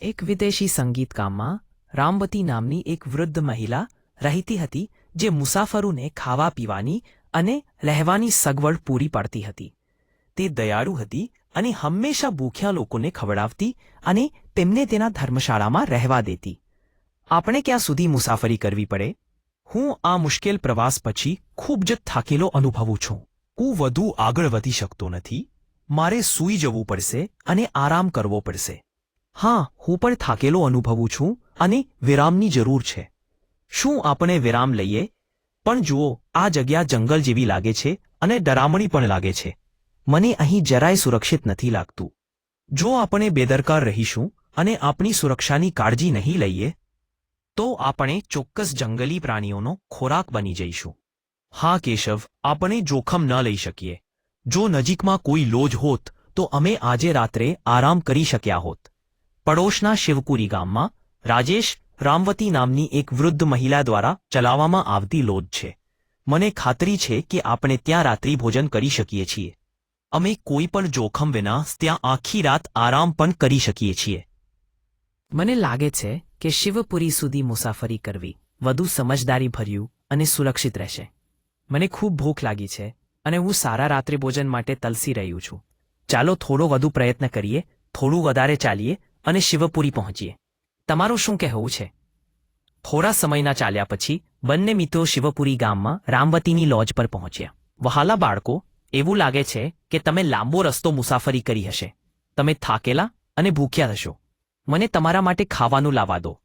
એક વિદેશી સંગીતકામમાં રામવતી નામની એક વૃદ્ધ મહિલા રહેતી હતી જે મુસાફરોને ખાવા પીવાની અને રહેવાની સગવડ પૂરી પાડતી હતી. તે દયાળુ હતી અને હંમેશા ભૂખ્યા લોકોને ખવડાવતી અને તેમને તેના ધર્મશાળામાં રહેવા દેતી. આપણે ક્યાં સુધી મુસાફરી કરવી પડે? હું આ મુશ્કેલ પ્રવાસ પછી ખૂબ જ થાકેલો અનુભવું છું. હું વધુ આગળ વધી શકતો નથી? મારે સૂઈ જવું પડશે અને આરામ કરવો પડશે. હા, હું પણ થાકેલો અનુભવું છું અને વિરામની જરૂર છે. શું આપણે વિરામ લઈએ? પણ જુઓ, આ જગ્યા જંગલ જેવી લાગે છે અને ડરામણી પણ લાગે છે. મને અહીં જરાય સુરક્ષિત નથી લાગતું. જો આપણે બેદરકાર રહીશું અને આપણી સુરક્ષાની કાળજી નહીં લઈએ, તો આપણે ચોક્કસ જંગલી પ્રાણીઓનો ખોરાક બની જઈશું. હા, કેશવ, આપણે જોખમ ન લઈ શકીએ. જો નજીકમાં કોઈ લોજ હોત, તો અમે આજે રાત્રે આરામ કરી શક્યા હોત. પડોશના શિવકુરી ગામમાં રાજેશ રામવતી નામની એક વૃદ્ધ મહિલા દ્વારા ચલાવવામાં આવતી લોજ છે. મને ખાતરી છે કે આપણે ત્યાં રાત્રિ ભોજન કરી શકીએ છીએ. અમે કોઈ પણ જોખમ વિના ત્યાં આખી રાત આરામ પણ કરી શકીએ છીએ. મને લાગે છે કે શિવપુરી સુધી મુસાફરી કરવી વધુ સમજદારી ભર્યું અને સુરક્ષિત રહેશે. મને ખૂબ ભૂખ લાગી છે અને હું સારા રાત્રિભોજન માટે તલસી રહ્યું છું. ચાલો થોડો વધુ પ્રયત્ન કરીએ, થોડું વધારે ચાલીએ અને શિવપુરી પહોંચીએ. તમારું શું કહેવું છે? થોડા સમયના ચાલ્યા પછી બંને મિત્રો શિવપુરી ગામમાં રામવતીની લોજ પર પહોંચ્યા. વહાલા બાળકો, એવું લાગે છે કે તમે લાંબો રસ્તો મુસાફરી કરી હશે. તમે થાકેલા અને ભૂખ્યા હશો. મને તમારા માટે ખાવાનું લાવવા દો.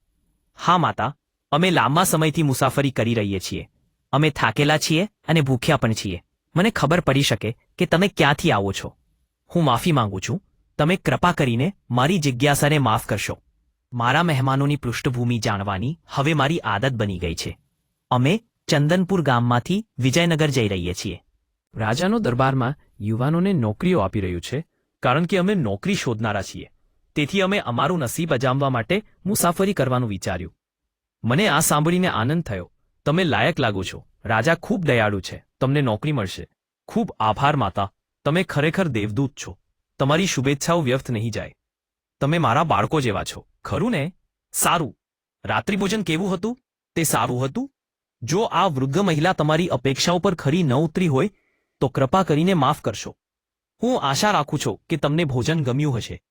હા, માતા, અમે લાંબા સમયથી મુસાફરી કરી રહીએ છીએ. અમે થાકેલા છીએ અને ભૂખ્યા પણ છીએ. મને ખબર પડી શકે કે તમે ક્યાંથી આવો છો. હું માફી માંગુ છું. તમે કૃપા કરીને મારી જિજ્ઞાસાને માફ કરશો. મારા મહેમાનોની પૃષ્ઠભૂમિ જાણવાની હવે મારી આદત બની ગઈ છે. અમે ચંદનપુર ગામમાંથી વિજયનગર જઈ રહીએ છીએ. રાજાનો દરબારમાં યુવાનોને નોકરીઓ આપી રહ્યું છે, કારણ કે અમે નોકરી શોધનારા છીએ. તેથી અમે અમારું નસીબ અજામવા માટે મુસાફરી કરવાનું વિચાર્યું. મને આ સાંભળીને આનંદ થયો. તમે લાયક લાગો છો. રાજા ખૂબ દયાળુ છે. તમને નોકરી મળશે. ખૂબ આભાર માતા. તમે ખરેખર દેવદૂત છો. તમારી શુભેચ્છાઓ વ્યર્થ નહીં જાય. તમે મારા બાળકો જેવા છો. ખરું ને? સારું. રાત્રિભોજન કેવું હતું? તે સારું હતું. જો આ વૃદ્ધ મહિલા તમારી અપેક્ષાઓ પર ખરી ન ઉતરી હોય, તો કૃપા કરીને માફ કરશો. હું આશા રાખું છું કે તમને ભોજન ગમ્યું હશે.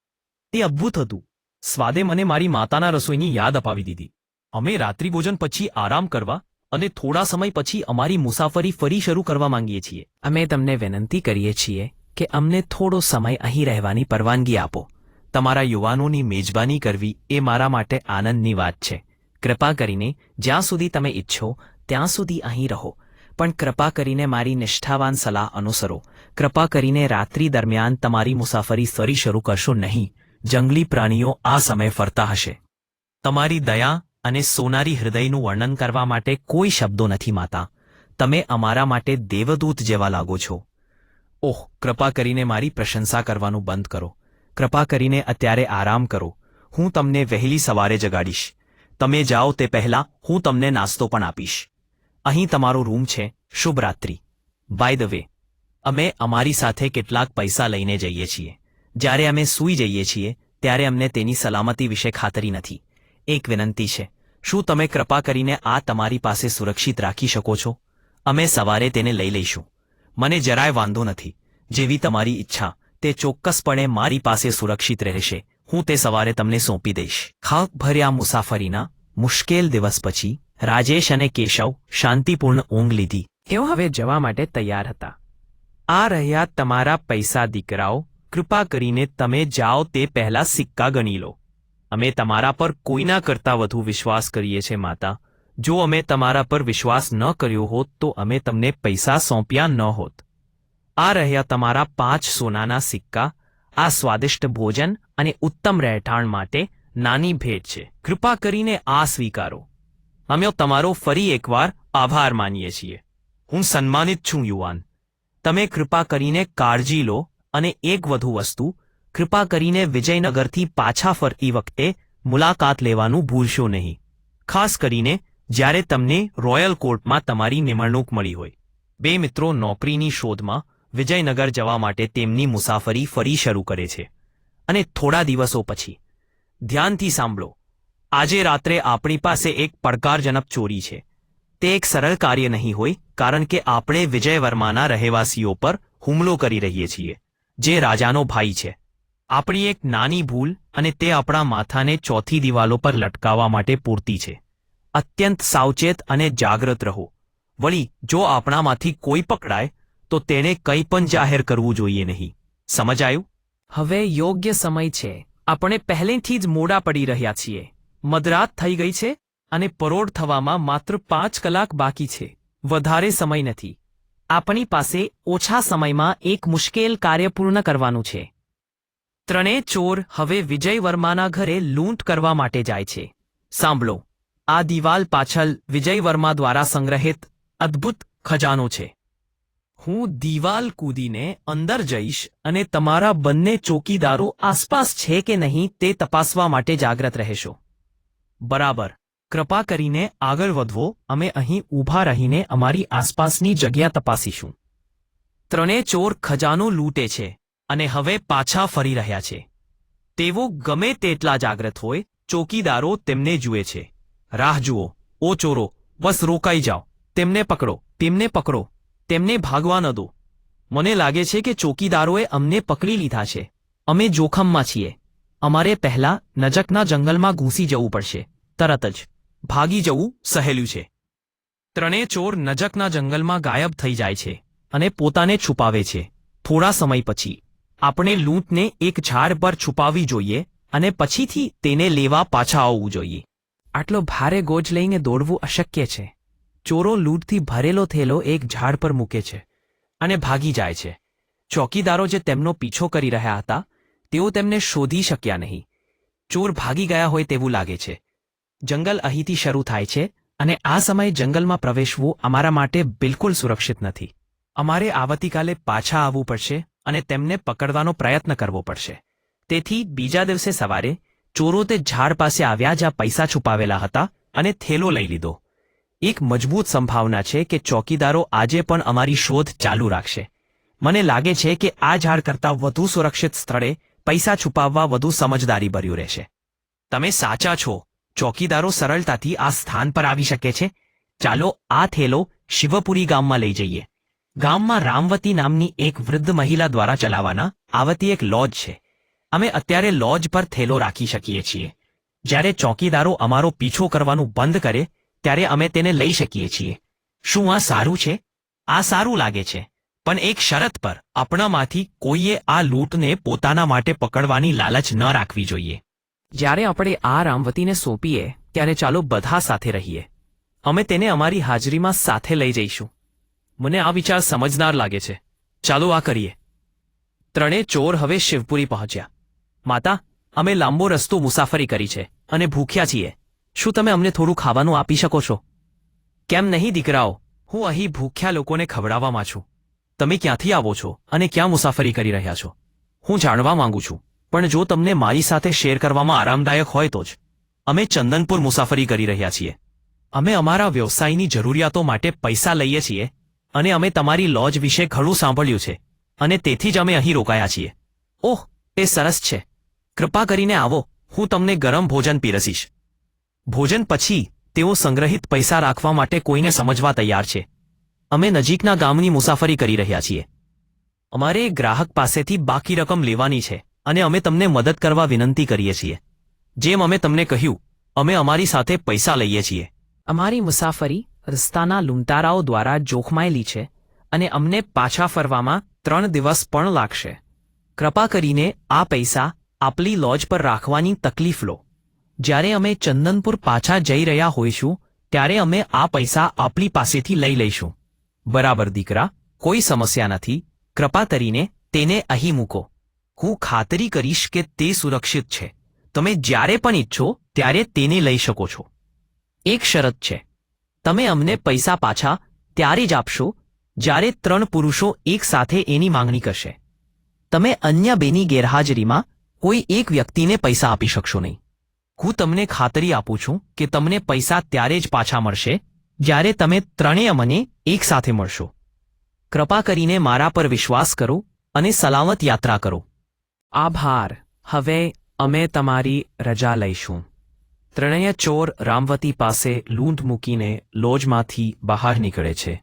તે અદ્ભુત હતું. સ્વાદે મને મારી માતાના રસોઈની યાદ અપાવી દીધી. અમે રાત્રિભોજન પછી આરામ કરવા અને થોડા સમય પછી અમારી મુસાફરી ફરી શરૂ કરવા માંગીએ છીએ. અમે તમને વિનંતી કરીએ છીએ કે અમને થોડો સમય અહીં રહેવાની પરવાનગી આપો. તમારા યુવાનોની મેજબાની કરવી એ મારા માટે આનંદની વાત છે. કૃપા કરીને જ્યાં સુધી તમે ઈચ્છો, ત્યાં સુધી અહીં રહો. પણ કૃપા કરીને મારી નિષ્ઠાવાન સલાહ અનુસરો. કૃપા કરીને રાત્રિ દરમિયાન તમારી મુસાફરી ફરી શરૂ કરશો નહીં. જંગલી પ્રાણીઓ આ સમય ફરતા હશે. તમારી દયા અને સોનારી હૃદયનું વર્ણન કરવા માટે કોઈ શબ્દો નથી, માતા. તમે અમારા માટે દેવદૂત જેવા લાગો છો. ઓહ, કૃપા કરીને મારી પ્રશંસા કરવાનું બંધ કરો. કૃપા કરીને અત્યારે આરામ કરો. હું તમને વહેલી સવારે જગાડીશ. તમે જાઓ તે પહેલાં હું તમને નાસ્તો પણ આપીશ. અહીં તમારો રૂમ છે. શુભ રાત્રિ. બાય ધ વે અમે અમારી સાથે કેટલાક પૈસા લઈને જઈએ છીએ. જ્યારે અમે સૂઈ જઈએ છીએ, ત્યારે અમને તેની સલામતી વિશે ખાતરી નથી. એક વિનંતી છે. શું તમે કૃપા કરીને આ તમારી પાસે સુરક્ષિત રાખી શકો છો? અમે સવારે તેને લઈ લઈશું. મને જરાય વાંધો નથી. જેવી તમારી ઈચ્છા. તે ચોક્કસપણે મારી પાસે સુરક્ષિત રહેશે. હું તે સવારે તમને સોંપી દઈશ. ખાક ભર્યા મુસાફરીના મુશ્કેલ દિવસ પછી રાજેશ અને કેશવ શાંતિપૂર્ણ ઊંઘ લીધી. તેઓ હવે જવા માટે તૈયાર હતા. આ રહ્યા તમારા પૈસા દીકરાઓ. કૃપા કરીને તમે જાઓ તે પહેલા સિક્કા ગણી લો. અમે તમારા પર કોઈના કરતા વધુ વિશ્વાસ કરીએ છીએ, માતા. જો અમે તમારા પર વિશ્વાસ ન કર્યો હોત તો અમે તમને પૈસા સોંપ્યા ન હોત. આ રહ્યા તમારા પાંચ સોનાના સિક્કા, આ સ્વાદિષ્ટ ભોજન અને ઉત્તમ રહેઠાણ માટે નાની ભેટ છે. કૃપા કરીને આ સ્વીકારો. અમે તમારો ફરી એકવાર આભાર માનીએ છીએ. હું સન્માનિત છું, યુવાન. તમે કૃપા કરીને કાળજી લો અને એક વધુ વસ્તુ, કૃપા કરીને વિજયનગરથી પાછા ફરતી વખતે મુલાકાત લેવાનું ભૂલશો નહીં. ખાસ કરીને જ્યારે તમને રોયલ કોર્ટમાં તમારી નિમણૂક મળી હોય. બે મિત્રો નોકરીની શોધમાં વિજયનગર જવા માટે તેમની મુસાફરી ફરી શરૂ કરે છે. અને થોડા દિવસો પછી, ધ્યાનથી સાંભળો, આજે રાત્રે આપણી પાસે એક પડકારજનક ચોરી છે. તે એક સરળ કાર્ય નહીં હોય, કારણ કે આપણે વિજય વર્માના રહેવાસીઓ પર હુમલો કરી રહીએ છીએ, જે રાજાનો ભાઈ છે. આપણી એક નાની ભૂલ અને તે આપણા માથાને ચોથી દિવાલો પર લટકાવવા માટે પૂરતી છે. અત્યંત સાવચેત અને જાગ્રત રહો. વળી, જો આપણામાંથી કોઈ પકડાય, તો તેને કંઈ પણ જાહેર કરવું જોઈએ નહીં. સમજાયું? હવે યોગ્ય સમય છે. આપણે પહેલેથી જ મોડા પડી રહ્યા છીએ. મધરાત થઈ ગઈ છે અને પરોઢ થવામાં માત્ર પાંચ કલાક બાકી છે. વધારે સમય નથી. આપણી પાસે ઓછા સમયમાં એક મુશ્કેલ કાર્ય પૂર્ણ કરવાનું છે. ત્રણેય ચોર હવે વિજય વર્માના ઘરે લૂંટ કરવા માટે જાય છે. સાંભળો. આ દિવાલ પાછળ વિજય વર્મા દ્વારા સંગ્રહિત અદ્ભુત ખજાનો છે. હું દિવાલ કૂદીને અંદર જઈશ અને તમારા બંને ચોકીદારો આસપાસ છે કે નહીં તે તપાસવા માટે જાગ્રત રહેશો. બરાબર. કૃપા કરીને આગળ વધવો, અમે અહીં ઊભા રહીને અમારી આસપાસની જગ્યા તપાસીશું. ત્રણે ચોર ખજાનો લૂંટે છે અને હવે પાછા ફરી રહ્યા છે. તેઓ ગમે તેટલા જાગ્રત હોય, ચોકીદારો તેમને જુએ છે. રાહ જુઓ, ઓ ચોરો, બસ રોકાઈ જાઓ. તેમને પકડો તેમને પકડો, તેમને ભાગવા ન દો. મને લાગે છે કે ચોકીદારોએ અમને પકડી લીધા છે. અમે જોખમમાં છીએ. અમારે પહેલા નજકના જંગલમાં ઘૂસી જવું પડશે. તરત જ. ભાગી જવું સહેલું છે. ત્રણેય ચોર નજકના જંગલમાં ગાયબ થઈ જાય છે અને પોતાને છુપાવે છે. થોડા સમય પછી. આપણે લૂંટને એક ઝાડ પર છુપાવી જોઈએ અને પછીથી તેને લેવા પાછા આવવું જોઈએ. આટલો ભારે ગોજ લઈને દોડવું અશક્ય છે. ચોરો લૂંટથી ભરેલો થેલો એક ઝાડ પર મૂકે છે અને ભાગી જાય છે. ચોકીદારો જે તેમનો પીછો કરી રહ્યા હતા, તેઓ તેમને શોધી શક્યા નહીં. ચોર ભાગી ગયા હોય તેવું લાગે છે. જંગલ અહીંથી શરૂ થાય છે અને આ સમયે જંગલમાં પ્રવેશવું અમારા માટે બિલકુલ સુરક્ષિત નથી. અમારે આવતીકાલે પાછા આવવું પડશે અને તેમને પકડવાનો પ્રયત્ન કરવો પડશે. તેથી બીજા દિવસે સવારે ચોરો તે ઝાડ પાસે આવ્યા જ્યાં પૈસા છુપાવેલા હતા અને થેલો લઈ લીધો. એક મજબૂત સંભાવના છે કે ચોકીદારો આજે પણ અમારી શોધ ચાલુ રાખશે. મને લાગે છે કે આ ઝાડ કરતાં વધુ સુરક્ષિત સ્થળે પૈસા છુપાવવા વધુ સમજદારી ભર્યું રહેશે. તમે સાચા છો. ચોકીદારો સરળતાથી આ સ્થાન પર આવી શકે છે. ચાલો આ થેલો શિવપુરી ગામમાં લઈ જઈએ. ગામમાં રામવતી નામની એક વૃદ્ધ મહિલા દ્વારા ચલાવવાના આવતી એક લોજ છે. અમે અત્યારે લોજ પર થેલો રાખી શકીએ છીએ. જ્યારે ચોકીદારો અમારો પીછો કરવાનું બંધ કરે, ત્યારે અમે તેને લઈ શકીએ છીએ. શું આ સારું છે? આ સારું લાગે છે. પણ એક શરત પર, આપણામાંથી કોઈએ આ લૂંટને પોતાના માટે પકડવાની લાલચ ન રાખવી જોઈએ. જ્યારે આપણે આ રામવતીને સોંપીએ, ત્યારે ચાલો બધા સાથે રહીએ. અમે તેને અમારી હાજરીમાં સાથે લઈ જઈશું. મને આ વિચાર સમજનાર લાગે છે. ચાલો આ કરીએ. ત્રણે ચોર હવે શિવપુરી પહોંચ્યા. માતા, અમે લાંબો રસ્તો મુસાફરી કરી છે અને ભૂખ્યા છીએ. શું તમે અમને થોડું ખાવાનું આપી શકો છો? કેમ નહીં, દીકરાઓ? હું અહીં ભૂખ્યા લોકોને ખવડાવવામાં છું. તમે ક્યાંથી આવો છો અને ક્યાં મુસાફરી કરી રહ્યા છો? હું જાણવા માંગુ છું. પણ જો તમને મારી સાથે શેર કરવામાં આરામદાયક હોય તો જ. અમે ચંદનપુર મુસાફરી કરી રહ્યા છીએ. અમે અમારા વ્યવસાયની જરૂરિયાતો માટે પૈસા લઈએ છીએ અને અમે તમારી લોજ વિશે ઘણું સાંભળ્યું છે અને તેથી જ અમે અહીં રોકાયા છીએ. ઓહ તે સરસ છે. કૃપા કરીને આવો, હું તમને ગરમ ભોજન પીરસીશ. ભોજન પછી, તેઓ સંગ્રહિત પૈસા રાખવા માટે કોઈને સમજવા તૈયાર છે. અમે નજીકના ગામની મુસાફરી કરી રહ્યા છીએ. અમારે ગ્રાહક પાસેથી બાકી રકમ લેવાની છે, અને અમે તમને મદદ કરવા વિનંતી કરીએ છીએ. જેમ અમે તમને કહ્યું, અમે અમારી સાથે પૈસા લઈએ છીએ. અમારી મુસાફરી રસ્તાના લૂંટારાઓ દ્વારા જોખમાયેલી છે, અને અમને પાછા ફરવામાં ત્રણ દિવસ પણ લાગશે. કૃપા કરીને આ પૈસા આપલી લોજ પર રાખવાની તકલીફ લો. જ્યારે અમે ચંદનપુર પાછા જઈ રહ્યા હોઈશું, ત્યારે અમે આ પૈસા આપલી પાસેથી લઈ લઈશું. બરાબર, દીકરા, કોઈ સમસ્યા નથી. કૃપા કરીને તેને અહીં મૂકો. હું ખાતરી કરીશ કે તે સુરક્ષિત છે. તમે જ્યારે પણ ઈચ્છો, ત્યારે તેને લઈ શકો છો. એક શરત છે. તમે અમને પૈસા પાછા ત્યારે જ આપશો, જ્યારે ત્રણ પુરુષો એકસાથે એની માંગણી કરશે. તમે અન્ય બેની ગેરહાજરીમાં કોઈ એક વ્યક્તિને પૈસા આપી શકશો નહીં. હું તમને ખાતરી આપું છું કે તમને પૈસા ત્યારે જ પાછા મળશે, જ્યારે તમે ત્રણેય મને એક સાથે મળશો. કૃપા કરીને મારા પર વિશ્વાસ કરો અને સલામત યાત્રા કરો. આભાર. હવે અમે તમારી રજા લઈશું. ત્રણેય ચોર રામવતી પાસે લૂંટ મૂકીને લોજમાંથી બહાર નીકળે છે.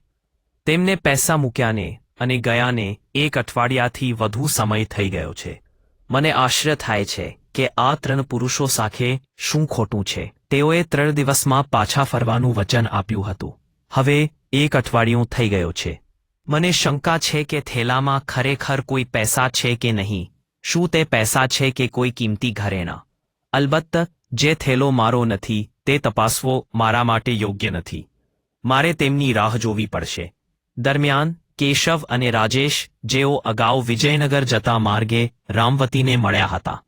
તેમને પૈસા મૂક્યાને અને ગયાને એક અઠવાડિયાથી વધુ સમય થઈ ગયો છે. મને આશ્ચર્ય થાય છે કે આ ત્રણ પુરુષો સાથે શું ખોટું છે. તેઓએ ત્રણ દિવસમાં પાછા ફરવાનું વચન આપ્યું હતું. હવે એક અઠવાડિયું થઈ ગયો છે. મને શંકા છે કે થેલામાં ખરેખર કોઈ પૈસા છે કે નહીં. શું તે પૈસા છે કે કોઈ કિંમતી ઘરેણા અલબત્ત, જે થેલો મારો નથી, તે તપાસવો મારા માટે યોગ્ય નથી. મારે તેમની રાહ જોવી પડશે. દરમિયાન કેશવ અને રાજેશ, જેઓ અગાઉ વિજયનગર જતા માર્ગે રામવતીને મળ્યા હતા.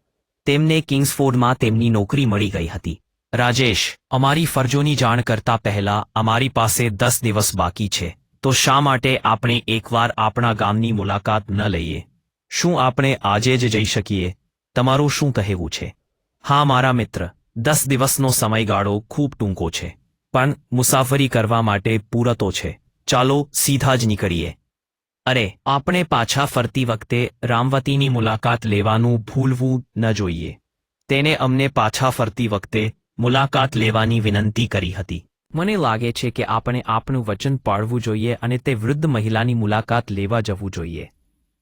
તેમને કિંગ્સફોર્ડમાં તેમની નોકરી મળી ગઈ હતી. રાજેશ, અમારી ફરજોની જાણ કરતા પહેલા અમારી પાસે દસ દિવસ બાકી છે, તો શા માટે આપણે એકવાર આપણા ગામની મુલાકાત ન લઈએ? શું આપણે આજે જ જઈ શકીએ? તમારું શું કહેવું છે? હા, મારા મિત્ર, દસ દિવસનો સમયગાળો ખૂબ ટૂંકો છે, પણ મુસાફરી કરવા માટે પૂરતો છે. ચાલો સીધા જ નીકળીએ. અરે, આપણે પાછા ફરતી વખતે રામવતીની મુલાકાત લેવાનું ભૂલવું ન જોઈએ. તેને અમને પાછા ફરતી વખતે મુલાકાત લેવાની વિનંતી કરી હતી. મને લાગે છે કે આપણે આપણું વચન પાળવું જોઈએ અને તે વૃદ્ધ મહિલાની મુલાકાત લેવા જવું જોઈએ.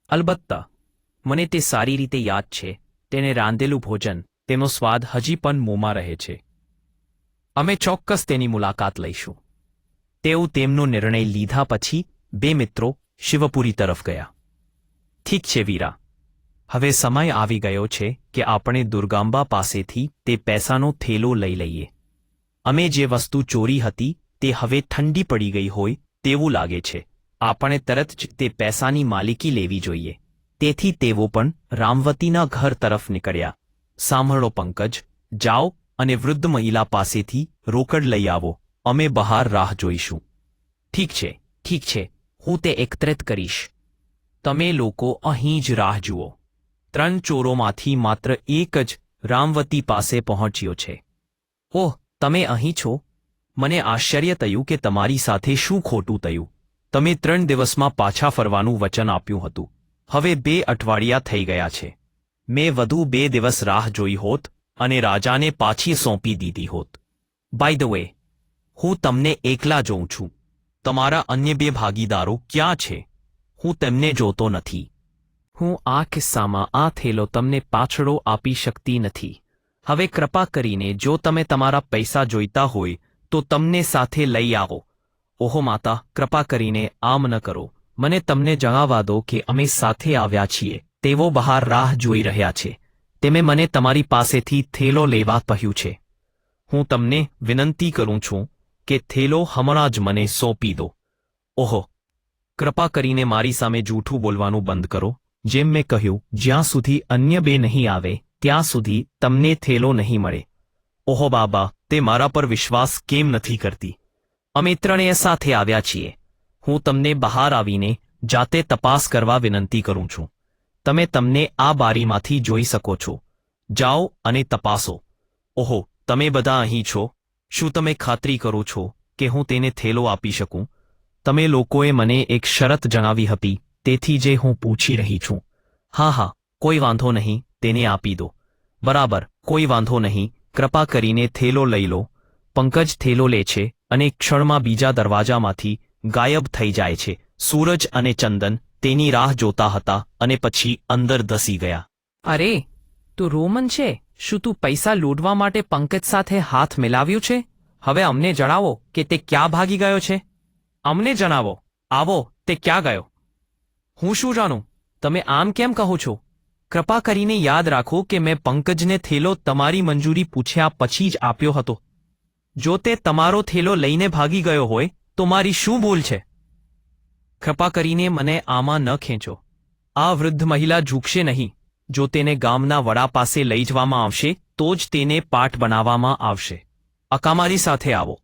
અલબત્ત, મને તે સારી રીતે યાદ છે. તેને રાંધેલું ભોજન, તેનો સ્વાદ હજી પણ મોંમાં રહે છે. અમે ચોક્કસ તેની મુલાકાત લઈશું. તેઓ તેમનો નિર્ણય લીધા પછી બે મિત્રો શિવપુરી તરફ ગયા. ઠીક છે વીરા. હવે સમય આવી ગયો છે કે આપણે દુર્ગાંબા પાસેથી તે પૈસાનો થેલો લઈ લઈએ. અમે જે વસ્તુ ચોરી હતી તે હવે ઠંડી પડી ગઈ હોય તેવું લાગે છે. આપણે તરત જ તે પૈસાની માલિકી લેવી જોઈએ. તેથી તેઓ પણ રામવતીના ઘર તરફ નીકળ્યા. સાંભળો પંકજ, જાઓ અને વૃદ્ધ મહિલા પાસેથી રોકડ લઈ આવો. અમે બહાર રાહ જોઈશું. ઠીક છે ઠીક છે, હું તે એકત્રિત કરીશ. તમે લોકો અહીં જ રાહ જુઓ. ત્રણ ચોરોમાંથી માત્ર એક જ રામવતી પાસે પહોંચ્યો છે. ઓહ, તમે અહીં છો? મને આશ્ચર્ય થયું કે તમારી સાથે શું ખોટું થયું. તમે ત્રણ દિવસમાં પાછા ફરવાનું વચન આપ્યું હતું. હવે બે અઠવાડિયા થઈ ગયા છે. મેં વધુ બે દિવસ રાહ જોઈ હોત અને રાજાને પાછી સોંપી દીધી હોત. બાય ધ વે હું તમને એકલા જોઉં છું. તમારા અન્ય બે ભાગીદારો ક્યાં છે? હું તેમને જોતો નથી. હું આ કિસ્સામાં આ થેલો તમને પાછળો આપી શકતી નથી. હવે કૃપા કરીને જો તમે તમારા પૈસા જોઈતા હોય, તો તમને સાથે લઈ આવો. ઓહો માતા, કૃપા કરીને આમ ન કરો. મને તમને જણાવવા દો કે અમે સાથે આવ્યા છીએ. તેઓ બહાર રાહ જોઈ રહ્યા છે. તેમે મને તમારી પાસેથી થેલો લેવા કહ્યું છે. હું તમને વિનંતી કરું છું કે થેલો હમણાં જ મને સોંપી દો. ઓહો. કૃપા કરીને મારી સામે જૂઠું બોલવાનું બંધ કરો. જેમ મેં કહ્યું, જ્યાં સુધી અન્ય બે નહીં આવે, ત્યાં સુધી તમને થેલો નહીં મળે. ઓહો બાબા, તે મારા પર વિશ્વાસ કેમ નથી કરતી? અમે ત્રણેય સાથે આવ્યા છીએ. હું તમને બહાર આવીને જાતે તપાસ કરવા વિનંતી કરું છું. તમે તમને આ બારીમાંથી જોઈ શકો છો. જાઓ અને તપાસો. ઓહો, તમે બધા અહીં છો? શું તમે ખાતરી કરો છો કે હું તેને થેલો આપી શકું? તમે લોકોએ મને એક શરત જણાવી હતી, તેથી જે હું પૂછી રહી છું. હા હા, કોઈ વાંધો નહીં, તેને આપી દો. બરાબર, કોઈ વાંધો નહીં, કૃપા કરીને થેલો લઈ લો. પંકજ થેલો લે છે અને ક્ષણમાં બીજા દરવાજામાંથી ગાયબ થઈ જાય છે. સૂરજ અને ચંદન તેની રાહ જોતા હતા અને પછી અંદર ધસી ગયા. અરે, તું રોમન છે? શું તું પૈસા લૂંટવા માટે પંકજ સાથે હાથ મિલાવ્યું છે? હવે અમને જણાવો કે તે ક્યાં ભાગી ગયો છે. અમને જણાવો. આવો, તે ક્યાં ગયો? હું શું જાણું? તમે આમ કેમ કહો છો? કૃપા કરીને યાદ રાખો કે મેં પંકજને થેલો તમારી મંજૂરી પૂછ્યા પછી જ આપ્યો હતો. જો તે તમારો થેલો લઈને ભાગી ગયો હોય, તો મારી શું ભૂલ છે? કૃપા કરીને મને આમાં ન ખેંચો. આ વૃદ્ધ મહિલા ઝૂકશે નહીં. જો તેને ગામના વડા પાસે લઈ જવામાં આવશે, તો જ તેને પાઠ બનાવવામાં આવશે. અકામારી સાથે આવો.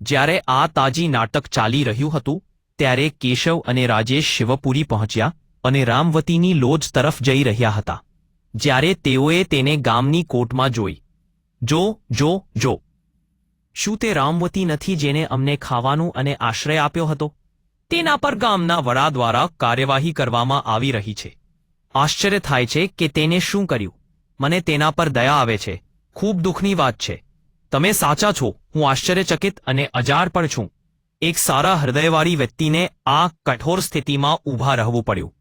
જ્યારે આ તાજી નાટક ચાલી રહ્યું હતું, ત્યારે કેશવ અને રાજેશ શિવપુરી પહોંચ્યા અને રામવતીની લોજ તરફ જઈ રહ્યા હતા. જ્યારે તેઓએ તેને ગામની કોર્ટમાં જોઈ. જો જો જો. શું તે રામવતી નથી જેને અમને ખાવાનું અને આશ્રય આપ્યો હતો? તેના પર ગામના વડા દ્વારા કાર્યવાહી કરવામાં આવી રહી છે. આશ્ચર્ય થાય છે કે તેને શું કર્યું. મને તેના પર દયા આવે છે. ખૂબ દુઃખની વાત છે. તમે સાચા છો. હું આશ્ચર્યચકિત અને અજાર પણ છું. એક સારા હૃદયવાળી વ્યક્તિને આ કઠોર સ્થિતિમાં ઊભા રહેવું પડ્યું.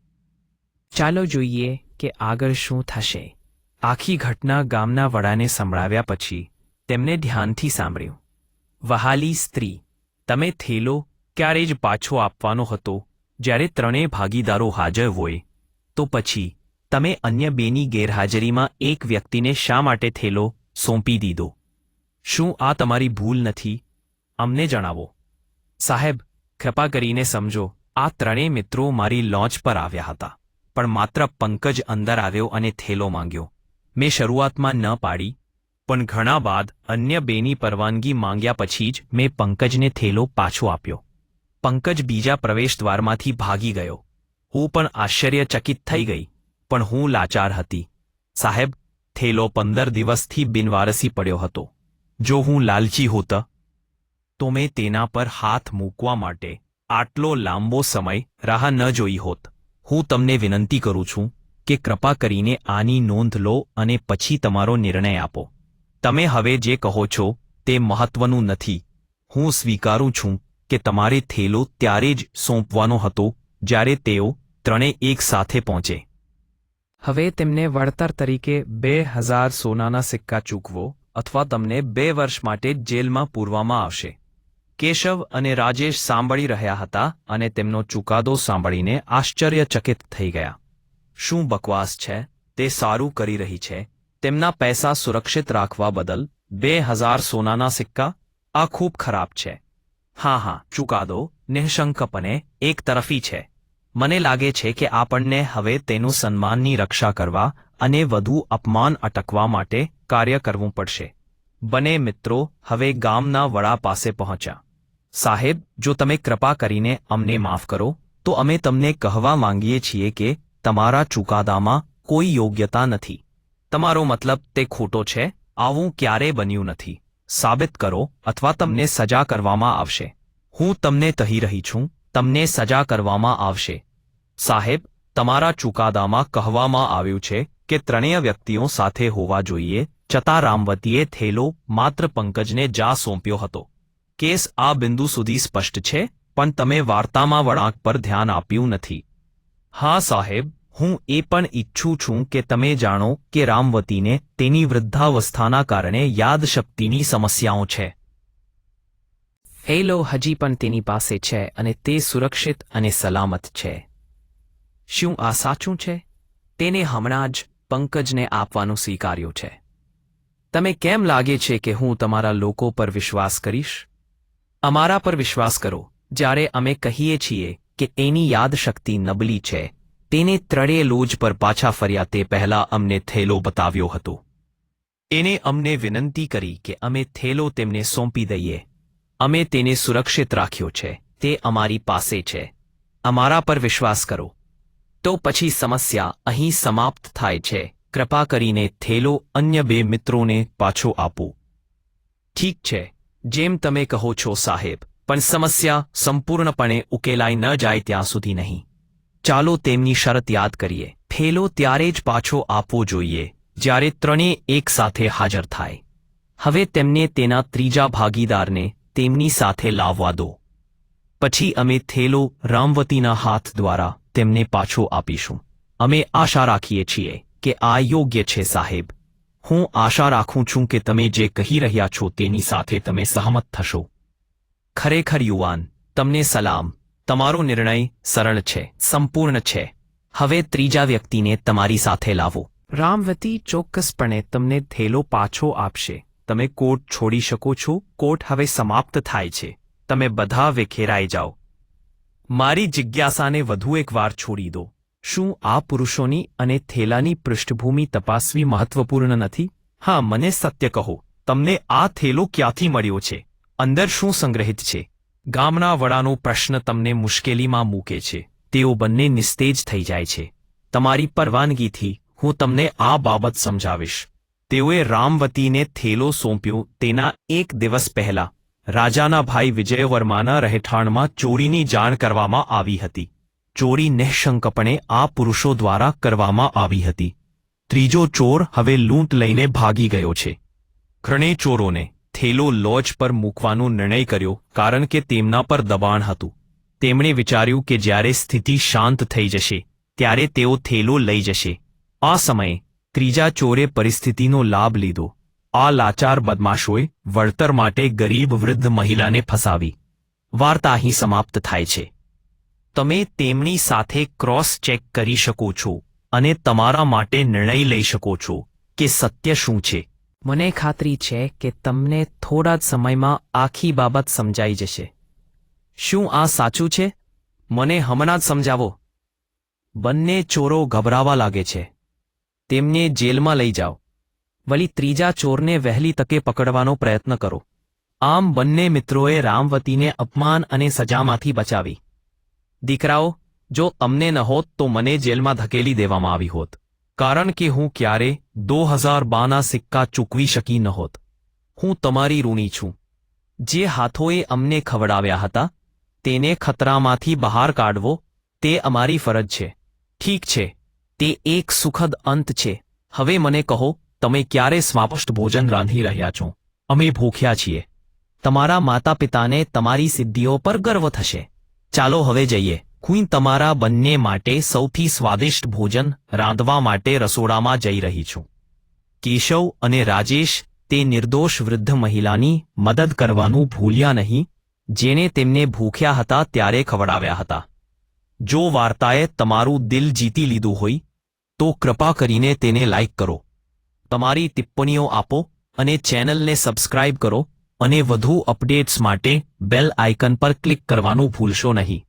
ચાલો જોઈએ કે આગળ શું થશે. આખી ઘટના ગામના વડાને સંભળાવ્યા પછી તેમને ધ્યાનથી સાંભળ્યું. વહાલી સ્ત્રી, તમે થેલો ક્યારે જ પાછો આપવાનો હતો? જ્યારે ત્રણેય ભાગીદારો હાજર હોય તો પછી, તમે અન્ય બેની ગેરહાજરીમાં એક વ્યક્તિને શા માટે થેલો સોંપી દીધો? શું આ તમારી ભૂલ નથી? અમને જણાવો. સાહેબ, કૃપા કરીને સમજો, આ ત્રણેય મિત્રો મારી લોન્ચ પર આવ્યા હતા, પણ માત્ર પંકજ અંદર આવ્યો અને થેલો માંગ્યો. મેં શરૂઆતમાં ન પાડી, પણ ઘણા બાદ અન્ય બેની પરવાનગી માંગ્યા પછી જ મેં પંકજને થેલો પાછો આપ્યો. પંકજ બીજા પ્રવેશદ્વારમાંથી ભાગી ગયો. હું પણ આશ્ચર્યચકિત થઈ ગઈ, પણ હું લાચાર હતી. સાહેબ, થેલો પંદર દિવસથી બિનવારસી પડ્યો હતો. જો હું લાલચી હોત, તો મેં તેના પર હાથ મૂકવા માટે આટલો લાંબો સમય રાહ ન જોઈ હોત. હું તમને વિનંતી કરું છું કે કૃપા કરીને આની નોંધ લો અને પછી તમારો નિર્ણય આપો. તમે હવે જે કહો છો તે મહત્વનું નથી. હું સ્વીકારું છું કે તમારે થેલો ત્યારે જ સોંપવાનો હતો જ્યારે તેઓ ત્રણે એક સાથે પહોંચે. હવે તેમને વળતર તરીકે બે હજાર સોનાના સિક્કા ચૂકવો અથવા તમને બે વર્ષ માટે જેલમાં પૂરવામાં આવશે. કેશવ અને રાજેશ સાંભળી રહ્યા હતા અને તેમનો ચુકાદો સાંભળીને આશ્ચર્યચકિત થઈ ગયા. શું બકવાસ છે? તે સારું કરી રહી છે. તેમના પૈસા સુરક્ષિત રાખવા બદલ બે હજાર સોનાના સિક્કા? આ ખૂબ ખરાબ છે. હા હા ચુકાદો નિઃશંકપણે એક તરફી છે. મને લાગે છે કે આપણને હવે તેનું સન્માનની રક્ષા કરવા અને વધુ અપમાન અટકવા માટે કાર્ય કરવું પડશે. બંને મિત્રો, હવે ગામના વડા પાસે પહોંચ્યા. સાહેબ, જો તમે કૃપા કરીને અમને માફ કરો, તો અમે તમને કહેવા માંગીએ છીએ કે તમારા ચુકાદામાં કોઈ યોગ્યતા નથી. તમારો મતલબ તે ખોટો છે, આવું ક્યારે બન્યું નથી. સાબિત કરો અથવા તમને સજા કરવામાં આવશે. હું તમને કહી રહી છું, તમને સજા કરવામાં આવશે. સાહેબ, તમારા ચુકાદામાં કહેવામાં આવ્યું છે કે ત્રણેય વ્યક્તિઓ સાથે હોવા જોઈએ, છતાં રામવતીએ થેલો માત્ર પંકજને જા સોંપ્યો હતો. કેસ આ બિંદુ સુધી સ્પષ્ટ છે, પણ તમે વાર્તામાં વળાંક પર ધ્યાન આપ્યું નથી. હા સાહેબ હું એ પણ ઈચ્છું છું કે તમે જાણો કે રામવતીને તેની વૃદ્ધાવસ્થાના કારણે યાદશક્તિની સમસ્યાઓ છે. હેલો હજી પણ તેની પાસે છે અને તે સુરક્ષિત અને સલામત છે. શું આ સાચું છે? તેને હમણાં જ પંકજને આપવાનું સ્વીકાર્યું છે. તમે કેમ લાગે છે કે હું તમારા લોકો પર વિશ્વાસ કરીશ? અમારા પર વિશ્વાસ કરો, જ્યારે અમે કહીએ છીએ કે એની યાદશક્તિ નબળી છે. તેને ત્રણેય લોજ પર પાછા ફર્યા તે પહેલા અમને થેલો બતાવ્યો હતો. એને અમને વિનંતી કરી કે અમે થેલો તેમને સોંપી દઈએ. અમે તેને સુરક્ષિત રાખ્યો છે. તે અમારી પાસે છે. અમારા પર વિશ્વાસ કરો. તો પછી સમસ્યા અહીં સમાપ્ત થાય છે. કૃપા કરીને થેલો અન્ય બે મિત્રોને પાછો આપો. ઠીક છે. જેમ તમે કહો છો સાહેબ, પણ સમસ્યા સંપૂર્ણપણે ઉકેલાઈ ન જાય ત્યાં સુધી નહીં. ચાલો તેમની શરત યાદ કરીએ. થેલો ત્યારે જ પાછો આપવો જોઈએ, જ્યારે ત્રણે એક સાથે હાજર થાય. હવે તેમને તેના ત્રીજા ભાગીદારને તેમની સાથે લાવવા દો. પછી અમે થેલો રામવતીના હાથ દ્વારા તેમને પાછો આપીશું. અમે આશા રાખીએ છીએ કે આ યોગ્ય છે સાહેબ. હું આશા રાખું છું કે તમે જે કહી રહ્યા છો તેની સાથે તમે સહમત થશો. ખરેખર યુવાન, તમને સલામ. તમારો નિર્ણય સરળ છે, સંપૂર્ણ છે. હવે ત્રીજા વ્યક્તિને તમારી સાથે લાવો. રામવતી ચોક્કસપણે તમને થેલો પાછો આપશે. તમે કોર્ટ છોડી શકો છો. કોર્ટ હવે સમાપ્ત થાય છે. તમે બધા વિખેરાઈ જાઓ. મારી જિજ્ઞાસાને વધુ એક વાર છોડી દો. શું આ પુરુષોની અને થેલાની પૃષ્ઠભૂમિ તપાસવી મહત્વપૂર્ણ નથી? હા, મને સત્ય કહો. તમને આ થેલો ક્યાંથી મળ્યો છે? અંદર શું સંગ્રહિત છે? ગામના વડાનો પ્રશ્ન તમને મુશ્કેલીમાં મૂકે છે. તેઓ બંને નિસ્તેજ થઈ જાય છે. તમારી પરવાનગીથી હું તમને આ બાબત સમજાવીશ. તેઓએ રામવતીને થેલો સોંપ્યો. તેના એક દિવસ પહેલા, રાજાના ભાઈ વિજયવર્માના રહેઠાણમાં ચોરીની જાણ કરવામાં આવી હતી. ચોરી નિઃશંકપણે આ પુરુષો દ્વારા કરવામાં આવી હતી. ત્રીજો ચોર હવે લૂંટ લઈને ભાગી ગયો છે. ઘણે ચોરોને થેલો લોજ પર મૂકવાનો નિર્ણય કર્યો કારણ કે તેમના પર દબાણ હતું. તેમણે વિચાર્યું કે જ્યારે સ્થિતિ શાંત થઈ જશે, ત્યારે તેઓ થેલો લઈ જશે. આ સમયે ત્રીજા ચોરે પરિસ્થિતિનો લાભ લીધો. આ લાચાર બદમાશોએ વળતર માટે ગરીબ વૃદ્ધ મહિલાને ફસાવી. વાર્તા અહીં સમાપ્ત થાય છે. તમે તેમની સાથે ક્રોસ ચેક કરી શકો છો અને તમારા માટે નિર્ણય લઈ શકો છો કે સત્ય શું છે. મને ખાતરી છે કે તમને થોડા જ સમયમાં આખી બાબત સમજાઈ જશે. શું આ સાચું છે? મને હમણાં જ સમજાવો. બંને ચોરો ગભરાવા લાગે છે. તેમને જેલમાં લઈ જાઓ. વળી ત્રીજા ચોરને વહેલી તકે પકડવાનો પ્રયત્ન કરો. આમ બંને મિત્રોએ રામવતીને અપમાન અને સજામાંથી બચાવી. દીકરાઓ, જો અમને ન હોત તો મને જેલમાં ધકેલી દેવામાં આવી હોત. કારણ કે હું ક્યારે દો હજાર બાના સિક્કા ચૂકવી શકી નહોત. હું તમારી ઋણી છું. જે હાથોએ અમને ખવડાવ્યા હતા, તેને ખતરામાંથી બહાર કાઢવો, તે અમારી ફરજ છે. ઠીક છે, તે એક સુખદ અંત છે. હવે મને કહો, તમે ક્યારે સ્વાપષ્ટ ભોજન રાંધી રહ્યા છો? અમે ભૂખ્યા છીએ. તમારા માતા પિતાને તમારી સિદ્ધિઓ પર ગર્વ થશે. ચાલો હવે જઈએ. હું તમારા બંને માટે સૌથી સ્વાદિષ્ટ ભોજન રાંધવા માટે રસોડામાં જઈ રહી છું. કેશવ અને રાજેશ તે નિર્દોષ વૃદ્ધ મહિલાની મદદ કરવાનું ભૂલ્યા નહીં, જેણે તેમને ભૂખ્યા હતા ત્યારે ખવડાવ્યા હતા. જો વાર્તાએ તમારું દિલ જીતી લીધું હોય, તો કૃપા કરીને તેને લાઇક કરો. તમારી ટિપ્પણીઓ આપો અને ચેનલને સબસ્ક્રાઇબ કરો અને વધુ અપડેટ્સ માટે બેલ આઇકન પર ક્લિક કરવાનું ભૂલશો નહીં.